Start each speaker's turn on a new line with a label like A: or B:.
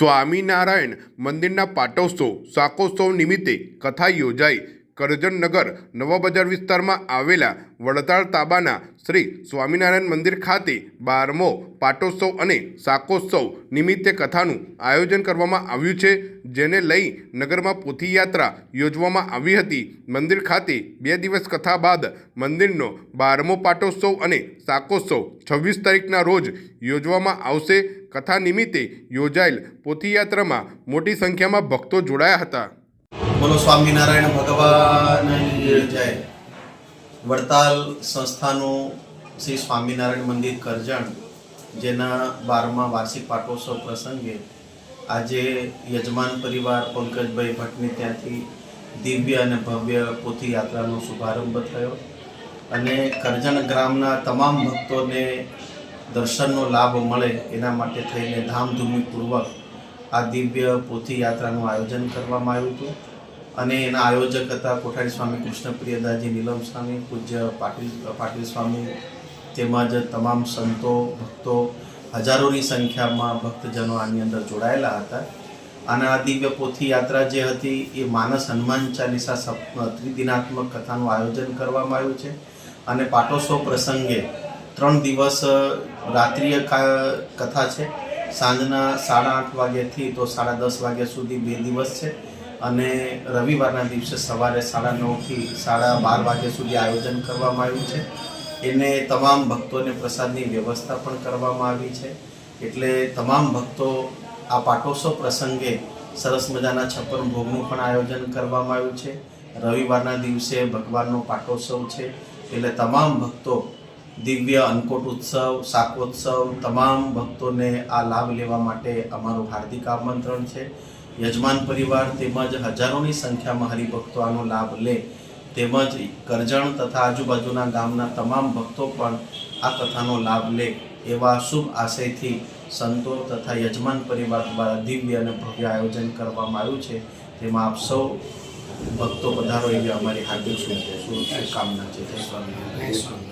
A: સ્વામિનારાયણ મંદિરના પાટોત્સવ, શાકોત્સવ નિમિત્તે કથા યોજાઈ. કરજણનગર નવા બજાર વિસ્તારમાં આવેલા વડતાળ તાબાના શ્રી સ્વામિનારાયણ મંદિર ખાતે બારમો પાટોત્સવ અને શાકોત્સવ નિમિત્તે કથાનું આયોજન કરવામાં આવ્યું છે, જેને લઈ નગરમાં પોથીયાત્રા યોજવામાં આવી હતી. મંદિર ખાતે બે દિવસ કથા બાદ મંદિરનો બારમો પાટોત્સવ અને શાકોત્સવ છવ્વીસ તારીખના રોજ યોજવામાં આવશે. કથા નિમિત્તે યોજાયેલ પોથીયાત્રામાં મોટી સંખ્યામાં ભક્તો જોડાયા હતા.
B: બોલો, સ્વામિનારાયણ ભગવાન જય. વડતાલ સંસ્થાનું શ્રી સ્વામિનારાયણ મંદિર કરજણ, જેના બારમા વાર્ષિક પાટોત્સવ પ્રસંગે આજે યજમાન પરિવાર પંકજભાઈ ભટ્ટની ત્યાંથી દિવ્ય અને ભવ્ય પોથી યાત્રાનો શુભારંભ થયો. અને કરજણ ગ્રામના તમામ ભક્તોને દર્શનનો લાભ મળે એના માટે થઈને ધામધૂમીપૂર્વક આ દિવ્ય પોથી યાત્રાનું આયોજન કરવામાં આવ્યું હતું. અને એના આયોજક હતા કોઠારી સ્વામી કૃષ્ણપ્રિયદાસજી નીલમ સ્વામી, પૂજ્ય પાટીલ પાટીલ સ્વામી તેમજ તમામ સંતો, ભક્તો હજારોની સંખ્યામાં ભક્તજનો આની અંદર જોડાયેલા હતા. અને આ દિવ્ય પોથી યાત્રા જે હતી એ માનસ હનુમાન ચાલીસા સપ, ત્રિદિનાત્મક કથાનું આયોજન કરવામાં આવ્યું છે. અને પાટોત્સવ પ્રસંગે ત્રણ દિવસ રાત્રિય કથા છે. સાંજના સાડા આઠ વાગ્યાથી તો સાડા દસ વાગ્યા સુધી બે દિવસ છે. અને રવિવારના દિવસે સવારે સાડા નવથી સાડા બાર વાગ્યા સુધી આયોજન કરવામાં આવ્યું છે. એને તમામ ભક્તોને પ્રસાદની વ્યવસ્થા પણ કરવામાં આવી છે. એટલે તમામ ભક્તો આ પાટોત્સવ પ્રસંગે સરસ મજાના છપ્પન ભોગનું પણ આયોજન કરવામાં આવ્યું છે. રવિવારના દિવસે ભગવાનનો પાટોત્સવ છે. એટલે તમામ ભક્તો દિવ્ય અન્નકોટ ઉત્સવ શાકોત્સવ તમામ ભક્તોને આ લાભ લેવા માટે અમારું હાર્દિક આમંત્રણ છે. યજમાન પરિવાર તેમજ હજારોની સંખ્યામાં હરિભક્તો આનો લાભ લે તેમજ કરજણ તથા આજુબાજુના ગામના તમામ ભક્તો પણ આ કથાનો લાભ લે એવા શુભ આશયથી સંતો તથા યજમાન પરિવાર દ્વારા દિવ્ય અને ભવ્ય આયોજન કરવામાં આવ્યું છે. તેમાં આપ સૌ ભક્તો પધારો એવી અમારી હાર્દિક શુભ શુભકામના છે. જય સ્વામિનારાયણ.